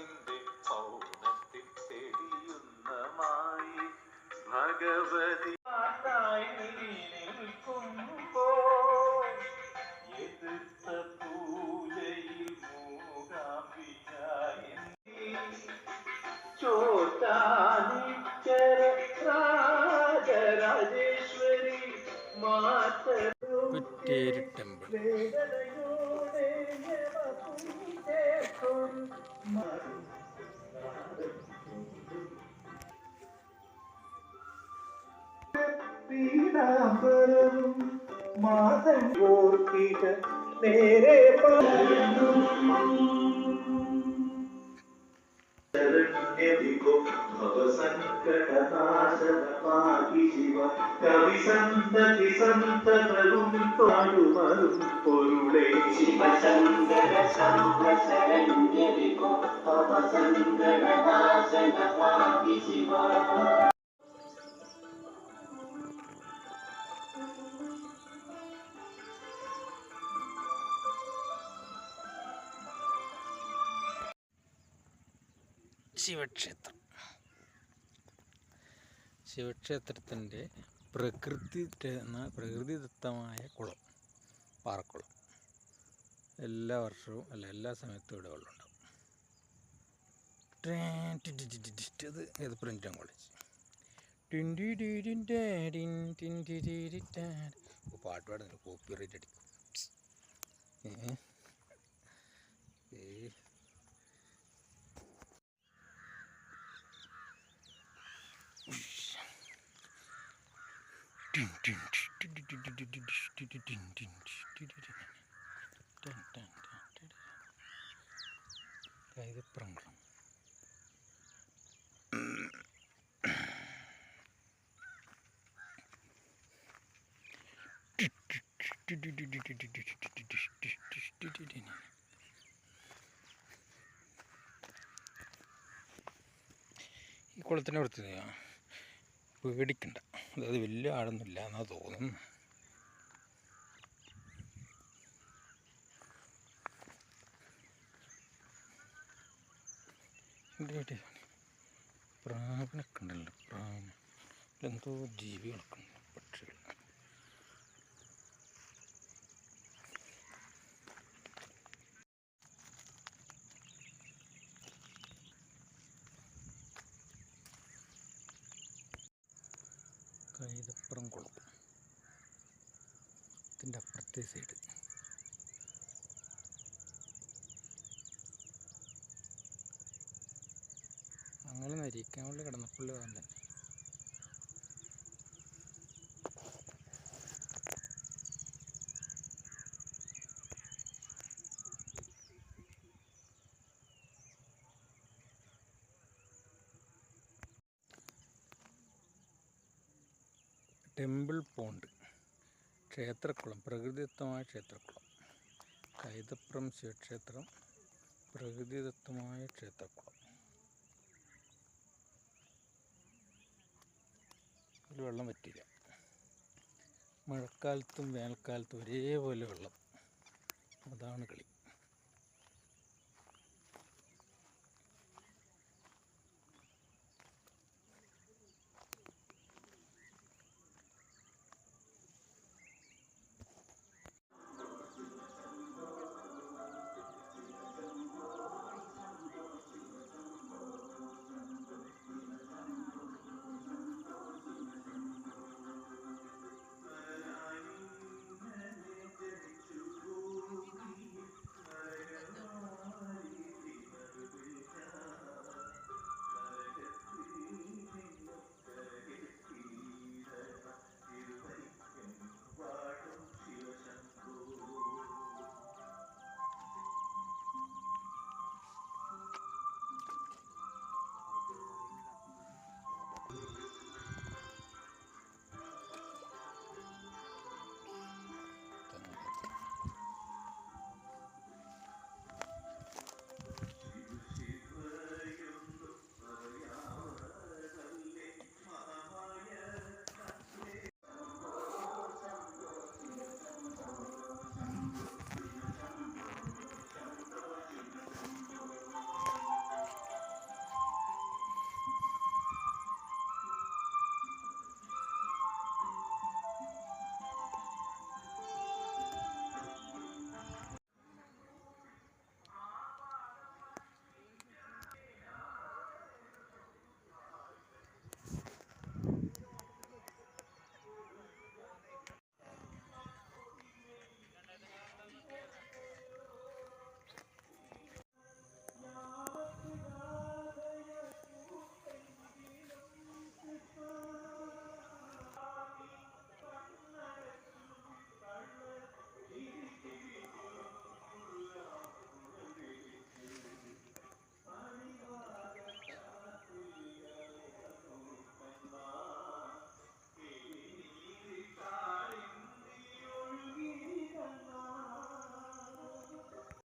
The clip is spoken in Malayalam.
മനസ്സിന്റെ മൗനത്തിൽ തെളിയുന്നമായി ഭഗവതി. പീഡാംബരവും മാതൻ ഓർത്തിക നേരെ പറയുന്നു को भव संकट नाश पाकी शिव कवि संत कि संत करुण पाडु मरु पुरुले शिव शंकर शंकर शरण्य को भव संकट नाश पाकी शिव शिव क्षेत्र ശിവക്ഷേത്രത്തിന്റെ പ്രകൃതി പ്രകൃതിദത്തമായ കുളം പാറക്കുളം എല്ലാ വർഷവും അല്ല എല്ലാ സമയത്തും ഇവിടെ വെള്ളമുണ്ടാവും. അത് ഏത് കോളേജ് പാട്ട് പാടുന്നില്ല കോപ്പി റൈറ്റ് അടിക്കും ഏ? കൈതപ്രംകുളം ഈ കുളത്തിന്റെ അടുത്ത് പേടിക്കണ്ട. അതായത് വലിയ ആഴൊന്നുമില്ല എന്നാ തോന്നുന്നു? പ്രാവിനൊക്കെ ഉണ്ടല്ലോ പ്രാവിന് എന്തോ ജീവികളൊക്കെ ഉണ്ട് കൈതപ്പുറം കുളം ഇതിന്റെ അപ്പുറത്തെ സൈഡ് അങ്ങനെ നരിക്കാനുള്ള കിടന്നപ്പുള്ളി തന്നെ ടെമ്പിൾ പോണ്ട്. ക്ഷേത്രക്കുളം പ്രകൃതിദത്തമായ ക്ഷേത്രക്കുളം. കൈതപ്രം ശിവക്ഷേത്രം പ്രകൃതിദത്തമായ ക്ഷേത്രക്കുളം. ഇതിൽ വെള്ളം പറ്റില്ല മഴക്കാലത്തും വേനൽക്കാലത്തും ഒരേപോലെ വെള്ളം. അതാണ് കളി.